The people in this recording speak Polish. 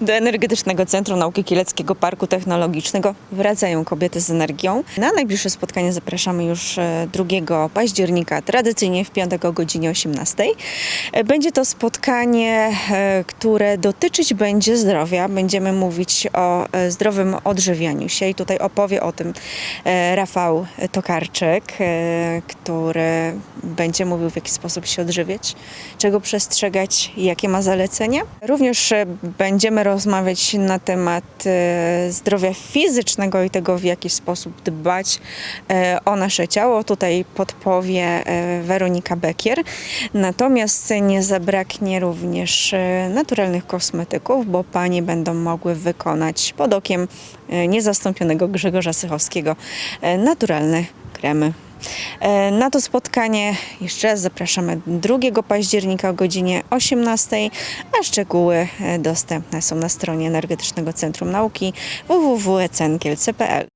Do Energetycznego Centrum Nauki Kieleckiego Parku Technologicznego wracają kobiety z energią. Na najbliższe spotkanie zapraszamy już e, 2 października, tradycyjnie w piątek o godzinie 18. E, Będzie to spotkanie, e, które dotyczyć będzie zdrowia. Będziemy mówić o e, zdrowym odżywianiu się i tutaj opowie o tym e, Rafał Tokarczyk, e, który będzie mówił w jaki sposób się odżywiać, czego przestrzegać, jakie ma zalecenia. Również e, będziemy rozmawiać na temat e, zdrowia fizycznego i tego, w jaki sposób dbać e, o nasze ciało. Tutaj podpowie e, Weronika Bekier. Natomiast nie zabraknie również naturalnych kosmetyków, bo panie będą mogły wykonać pod okiem niezastąpionego Grzegorza Sychowskiego naturalne kremy. E, Na to spotkanie jeszcze raz zapraszamy 2 października o godzinie 18, a szczegóły e, dostępne są na stronie Energetycznego Centrum Nauki www.cenkielce.pl.